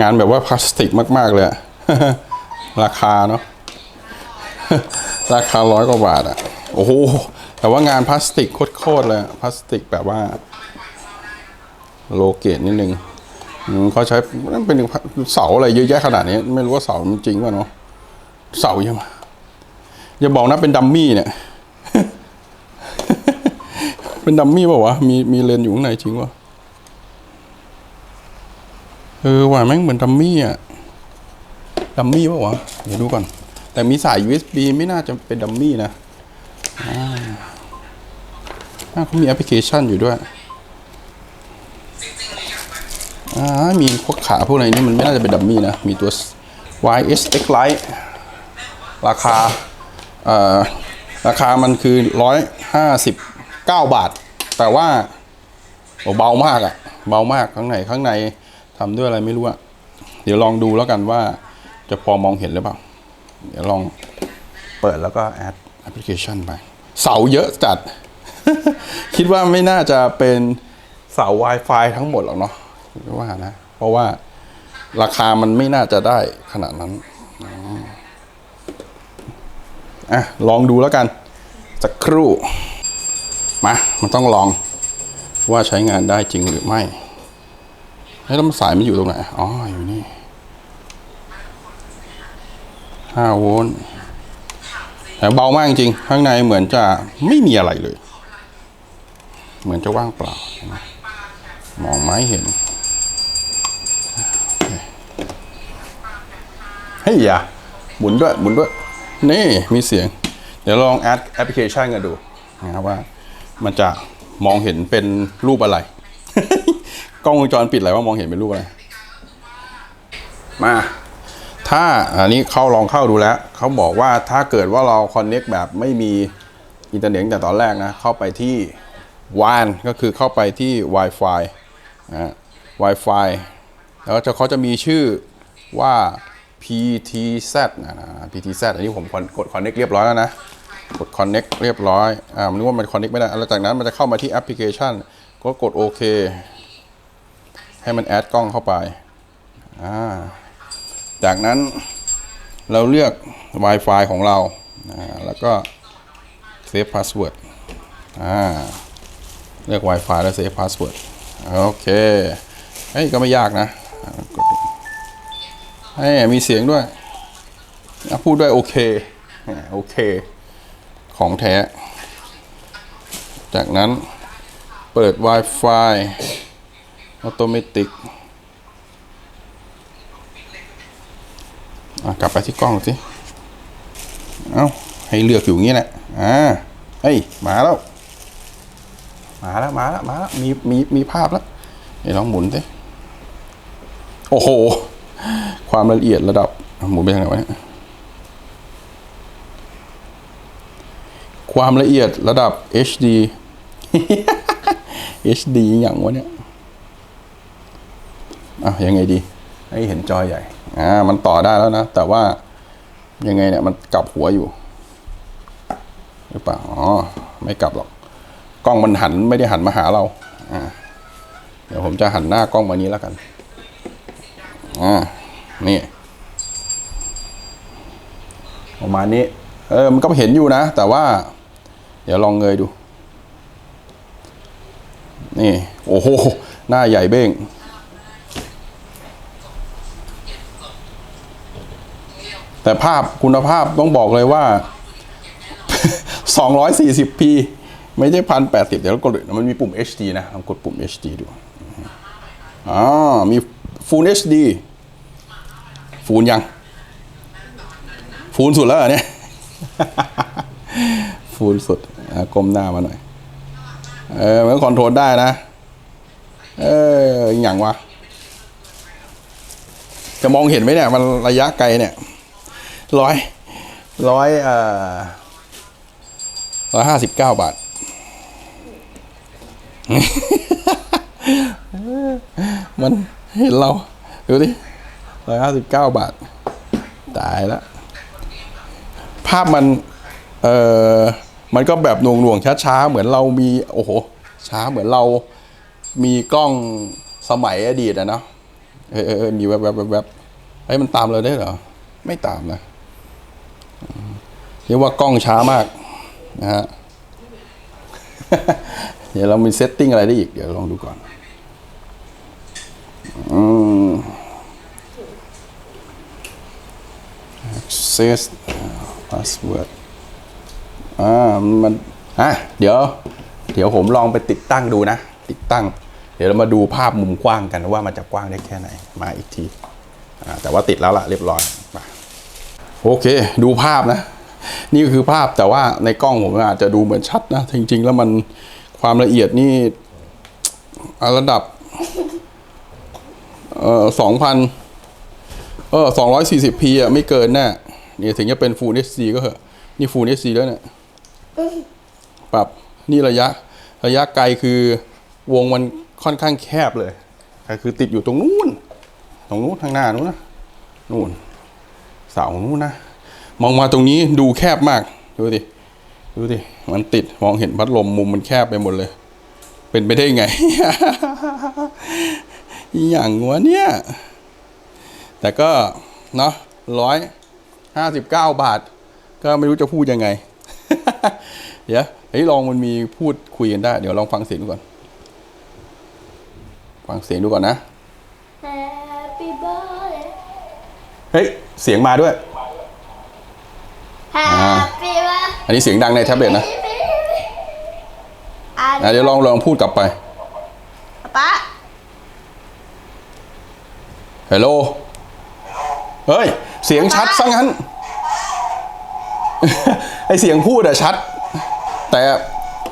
งานแบบว่าพลาสติกมาก ๆ เลย ราคาเนาะ ราคาร้อยกว่าบาทอะโอ้โห แต่ว่างานพลาสติกโคตรๆเลย พลาสติกแบบว่า โลเกตนิดนึงเขาใช้เป็นเสาอะไรเยอะแยะขนาดนี้ ไม่รู้ว่าเสาจริงป่ะเนาะ เสายังอย่าบอกนะเป็นดัมมี่เนี่ย เป็นดัมมี่ป่าวะ มีมีเลนอยู่ข้างในจริงวะ เออว่ะแม่งเหมือนดัมมี่อะดัมมี่ปล่าวะ เดี๋ยวดูก่อน แต่มีสาย USB ไม่น่าจะเป็นดัมมี่นะอ่าเขามีแอปพลิเคชันอยู่ด้วย อ่า มีพวกขาพวกอะไรนี่มันไม่น่าจะเป็นดัมมี่นะ มีตัว YSX Lite ราคา เอ่อ ราคามันคือร้อยห้าสิบเก้าบาท แต่ว่าโอ้เบามากอะเบามากข้างในข้างใน ทำด้วยอะไรไม่รู้อะเดี๋ยวลองดูแล้วกันว่าจะพอมองเห็นหรือเปล่า เดี๋ยวลองเปิดแล้วก็แอดแอปพลิเคชันไป เสาเยอะจัด คิดว่าไม่น่าจะเป็นเสา Wi-Fi ทั้งหมดหรอกเนาะคิดว่านะ เพราะว่าราคามันไม่น่าจะได้ขนาดนั้นอะลองดูแล้วกันสักครู่ มา มันต้องลองว่าใช้งานได้จริงหรือไม่ แล้วมันสายมันอยู่ตรงไหน อ๋อ อยู่นี่ห้าโวลต์แต่เบามากจริง ข้างในเหมือนจะไม่มีอะไรเลย เหมือนจะว่างเปล่า มองไม่เห็น เฮ้ยอย่าหมุนด้วย หมุนด้วย นี่มีเสียง เดี๋ยวลองแอดแอปพลิเคชันกันดูนะครับว่ามันจะมองเห็นเป็นรูปอะไร กล้องวงจรปิดอะไรว่ามองเห็นเป็นรูปอะไร มา ถ้าอันนี้เข้าลองเข้าดูแล้ว เขาบอกว่าถ้าเกิดว่าเราคอนเน็กแบบไม่มีอินเทอร์เน็ตแต่ตอนแรกนะ เข้าไปที่ WAN ก็คือเข้าไปที่ Wi-Fi นะ Wi-Fi แล้วจะเขาจะมีชื่อว่า PTZ นะนะ PTZ อันนี้ผมกด connect เรียบร้อยแล้วนะ กด connect เรียบร้อย อ่า มันนึกว่ามัน connect ไม่ได้ แล้วจากนั้นมันจะเข้ามาที่แอปพลิเคชัน ก็กดโอเค ให้มันแอดกล้องเข้าไปาจากนั้นเราเลือก Wi-Fi ของเราาแล้วก็ Save Password อ่าเลือก Wi-Fi แล้ว Save Password โอเค เฮ้ย ก็ไม่ยากนะอ่ากดให้ยมีเสียงด้วย พูดด้วยโอเค โอเค ของแท้ จากนั้นเปิด Wi-Fi Automatic อะกลับไปที่กล้องสิ เอ้า ให้เลือกอยู่งี้แหละ อ่า เฮ้ย มาแล้ว มาแล้ว มาแล้ว มาแล้ว มี มี มีภาพแล้วเดี๋ยวลองหมุนสิ โอ้โห ความละเอียดระดับ หมุนไปทางไหนวะเนี่ยความละเอียดระดับ HD HD อย่างวะเนี่ย อะยังไงดี ให้เห็นจอใหญ่ อ่า มันต่อได้แล้วนะ แต่ว่ายังไงเนี่ยมันกลับหัวอยู่ หรือเปล่า อ๋อ ไม่กลับหรอก กล้องมันหันไม่ได้หันมาหาเรา อ่า เดี๋ยวผมจะหันหน้ากล้องมานี้แล้วกัน อ่า นี่ ประมาณนี้ เออ มันก็เห็นอยู่นะ แต่ว่า เดี๋ยวลองเงยดู นี่ โอ้โห หน้าใหญ่เบ้ง แต่ภาพคุณภาพต้องบอกเลยว่า 240p ไม่ใช่พันแปดสิบเดี๋ยวเรากดมันมีปุ่ม HD นะลองกดปุ่ม HD ดูอ๋อมี Full HD ฟูลยัง ฟูลสุดแล้วเนี่ย ฟูลสุดก้มหน้ามาหน่อย เออมันคอนโทรลได้นะ เอออย่างวะ จะมองเห็นไหมเนี่ย มันระยะไกลเนี่ย ร้อยร้อยเอ่อร้อยห้าสิบเก้าบาท มันเห็นเรา ดูดิร้อยห้าสิบเก้าบาท ตายแล้ว ภาพมัน เอ่อ มันก็แบบหน่วงหน่วงช้าช้าๆ เหมือนเรามี โอ้โห ช้าเหมือนเรามีกล้องสมัยอดีตอะเนาะเออเออเออมีแวบแวบแวบแวบเฮ้ยมันตามเราได้เหรอ ไม่ตามนะอืม เรียกว่ากล้องช้ามากนะฮะ เดี๋ยวเรามีเซตติ้งอะไรได้อีก เดี๋ยวลองดูก่อน อืม access password อ่า มัน อะ เดี๋ยว เดี๋ยวผมลองไปติดตั้งดูนะ ติดตั้ง เดี๋ยวเรามาดูภาพมุมกว้างกันว่ามันจะกว้างได้แค่ไหน มาอีกที อ่า แต่ว่าติดแล้วล่ะ เรียบร้อย โอเค ดูภาพนะ นี่คือภาพแต่ว่าในกล้องผมอาจจะดูเหมือนชัดนะ จริง ๆ แล้วมันความละเอียดนี่ระดับเอ่อสองพันเออสองร้อยสี่สิบพีอะไม่เกินแน่นี่ถึงจะเป็น Full HD ก็เหอะนี่ Full HD แล้วเนี่ยปรับนี่ระยะ ระยะไกลคือวงมันค่อนข้างแคบเลยก็คือติดอยู่ตรงนู้น ตรงนู้นทางหน้านู้นนะ นู่น เสานู้นนะ มองมาตรงนี้ดูแคบมาก ดูดิ ดูดิ มันติดมองเห็นพัดลมมุมมันแคบไปหมดเลย เป็นไปได้ไงอหย่างวะเนี่ย แต่ก็เนาะร้อยห้าสิบเก้าบาท ก็ไม่รู้จะพูดยังไง เดี๋ยวเฮ้ยลองมันมีพูดคุยกันได้ เดี๋ยวลองฟังเสียงดูก่อน ฟังเสียงดูก่อนนะ Happy birthday เฮ้ย เสียงมาด้วย Happy birthday อันนี้เสียงดังในแท็บเล็ตนะ อะอะเดี๋ยวลองลองพูดกลับไป ป๊า ฮัลโหล เฮ้ย เสียงชัดซะงั้น ไอเสียงพูดอะชัด แต่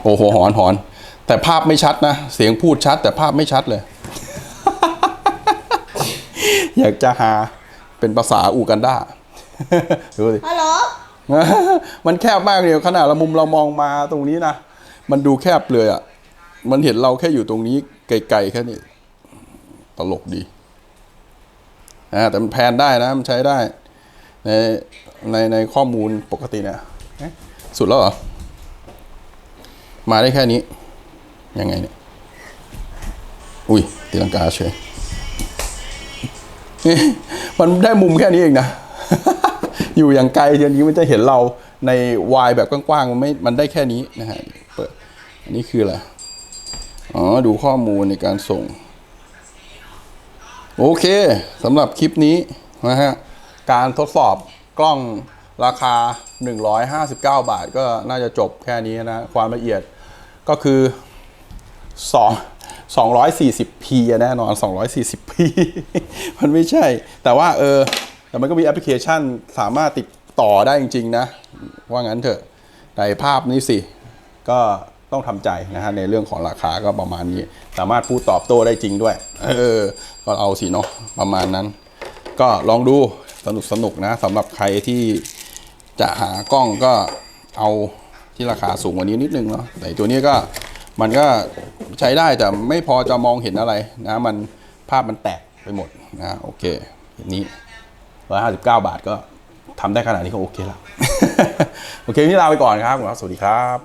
โอ้โหหอนหอน แต่ภาพไม่ชัดนะ เสียงพูดชัด แต่ภาพไม่ชัดเลย อยากจะหาเป็นภาษาอูกันดา ดูสิฮัลโหล มันแคบมากเลยขนาดเรามุมเรามองมาตรงนี้นะ มันดูแคบเลยอะ่ะ มันเห็นเราแค่อยู่ตรงนี้ไกลๆแค่นี้ตลกดีอ่าแต่มันแพนได้นะ มันใช้ได้ ในในในข้อมูลปกติเนี่ยเอ๊ะสุดแล้วเหรอ มาได้แค่นี้ ยังไงเนี่ย อุ้ยตีลังกาเฉยมันได้มุมแค่นี้เองนะ อยู่อย่างไกลทีนี้มันจะเห็นเราในวายแบบกว้างๆมันไม่มันได้แค่นี้นะฮะเปิดอันนี้คืออะไรอ๋อดูข้อมูลในการส่ง โอเคสำหรับคลิปนี้นะฮะการทดสอบกล้องราคา 159 บาทก็น่าจะจบแค่นี้นะความละเอียดก็คือ 2 240p แน่นอน 240p มันไม่ใช่ แต่ว่าเออ แต่มันก็มีแอปพลิเคชันสามารถติดต่อได้จริง ๆ นะ ว่างั้นเถอะในภาพนี้สิ ก็ต้องทำใจนะฮะในเรื่องของราคาก็ประมาณนี้ สามารถพูดตอบโต้ได้จริงด้วย เออ ก็เอาสิเนาะประมาณนั้น ก็ลองดูสนุกสนุกนะสำหรับใครที่จะหากล้องก็เอาที่ราคาสูงกว่านี้นิดนึงเนาะแต่ตัวนี้ก็มันก็ใช้ได้แต่ไม่พอจะมองเห็นอะไรนะ มันภาพมันแตกไปหมดนะโอเคอย่างนี้ 159 บาทก็ทำได้ขนาดนี้ก็โอเคแล้ว โอเค นี่ลาไปก่อนครับ สวัสดีครับ